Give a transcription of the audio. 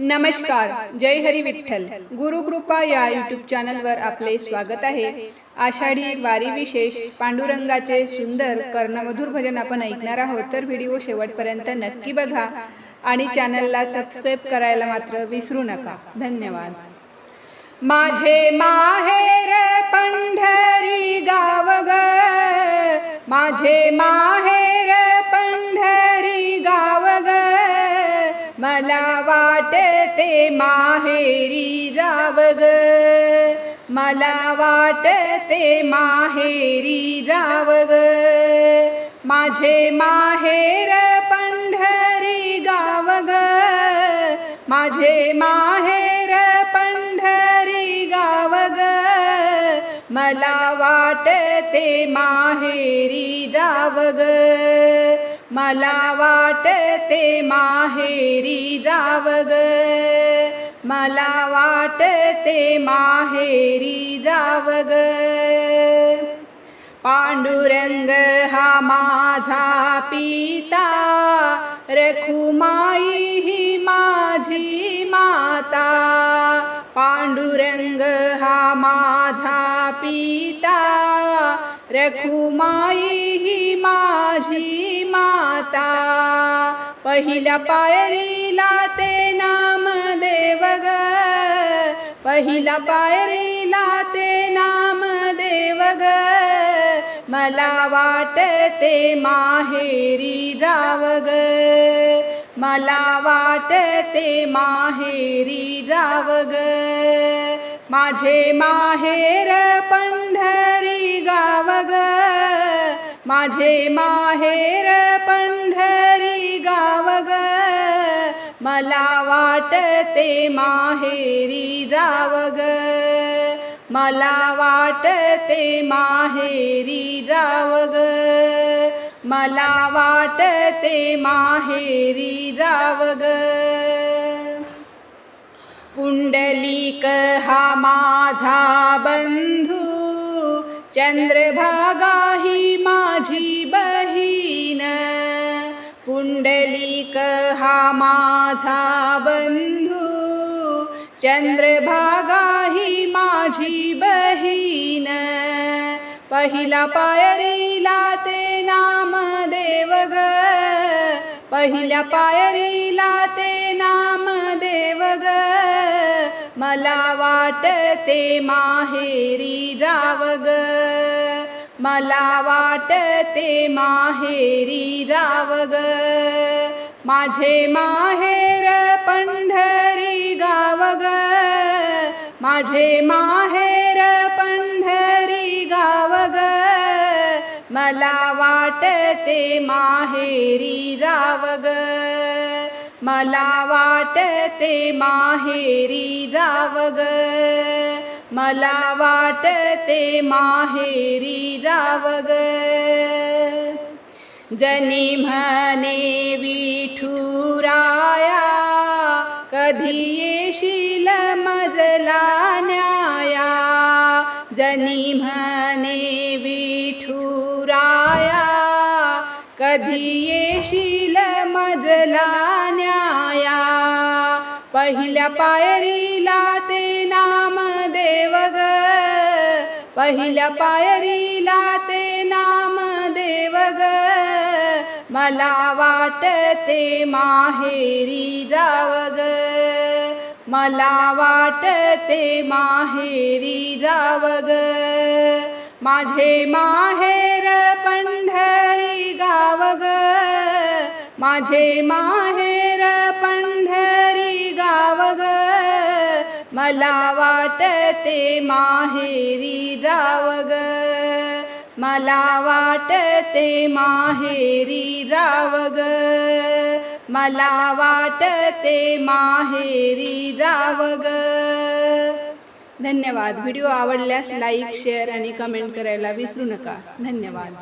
नमस्कार जय हरी विठ्ठल. गुरुकृपा या यूट्यूब चॅनलवर आपले स्वागत आहे. आषाढी वारी विशेष पांडुरंगाचे सुंदर कर्णमधुर भजन आपण ऐकणार आहोत. तर व्हिडिओ शेवटपर्यंत नक्की बघा आणि चॅनलला सबस्क्राईब करायला मात्र विसरू नका. धन्यवाद. माझे माहेर पंढरी गाव ग माझे माहेर माहेरी जाव मला वाटते माहेरी जावग. माझे माहेर पंढरी गाव माझे माहेर पंढरी गाव मला वाटते माहेरी जावग. मला वाटते माहेरी जावग. मला वाटते माहेरी जाव ग पांडुरंग हा माझा पिता रखुमाई ही माझी माता. पांडुरंग हा माझा पिता रखुमाई ही माझी माता. पहिल्या पायरीला ते पहिला पायरीला ते नाम देव ग मला वाटते माहेरी जाव ग मला वाटते माहेरी जाव ग माझे माहेर पंढरी गाव ग माझे माहेर पंढरी गाव ग मला वाटते माहेरी जाव ग मला वाटते माहेरी जाव ग मला वाटते माहेरी जाव ग पुंडलिक हा माझा बंधू। चंद्रभागा ही माझी बहीण। पुंडलिक हा माझा बंधू। चंद्रभागा ही माझी बहीण. पहिला पायरीला ते नाम देव ग पहिल्या पायरीला ते नाम देव ग मला वाटते माहेरी राव ग मला वाटते माहेरी राव ग माझे माहेर पंढरी गाव ग माझे माहेर पंढरी गाव ग मला वाटते माहेरी जाव ग मला वाटते माहेरी जाव ग मला वाटते माहेरी जाव ग जनी म्हणे विठुराया कधी येशील मजला न्याया? जनी म्हणे विठुराया कधी येशील मजला न्याया? पहिल्या पायरीला ते नाम देव ग पहिल्या पायरीला ते नाम मला वाटते माहेरी जाव ग. मला वाटते माहेरी जाव ग. माझे माहेर पंढरी गाव ग. माझे माहेर पंढरी गाव ग. मला वाटते माहेरी जाव ग. मला वाटते माहेरी जाव ग मला वाटते माहेरी जाव ग धन्यवाद. व्हिडिओ आवडल्यास लाईक शेअर आणि कमेंट करायला विसरू नका. धन्यवाद.